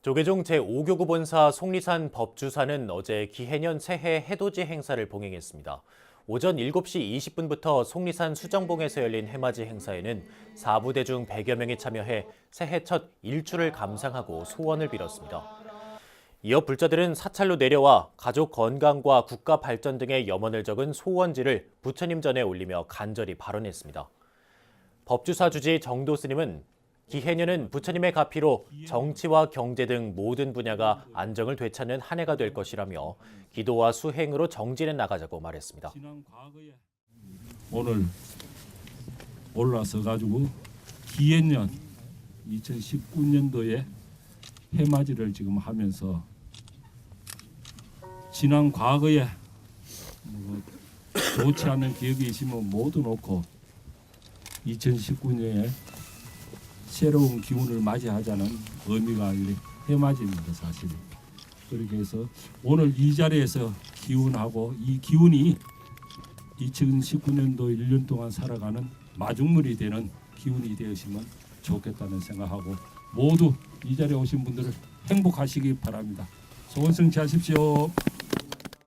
조계종 제5교구 본사 속리산 법주사는 어제 기해년 새해 해돋이 행사를 봉행했습니다. 오전 7시 20분부터 속리산 수정봉에서 열린 해맞이 행사에는 4부대 중 100여 명이 참여해 새해 첫 일출을 감상하고 소원을 빌었습니다. 이어 불자들은 사찰로 내려와 가족 건강과 국가 발전 등의 염원을 적은 소원지를 부처님 전에 올리며 간절히 발언했습니다. 법주사 주지 정도 스님은 기해년은 부처님의 가피로 정치와 경제 등 모든 분야가 안정을 되찾는 한 해가 될 것이라며 기도와 수행으로 정진해 나가자고 말했습니다. 오늘 올라서 가지고 기해년 2019년도에 해맞이를 지금 하면서 지난 과거에 뭐 좋지 않은 기억이 있으면 모두 놓고 2019년에 새로운 기운을 맞이하자는 의미가 이 해맞이입니다 사실. 그렇게 해서 오늘 이 자리에서 기운하고 이 기운이 2019년도 1년 동안 살아가는 마중물이 되는 기운이 되었으면 좋겠다는 생각하고 모두 이 자리에 오신 분들을 행복하시기 바랍니다. 소원 성취하십시오.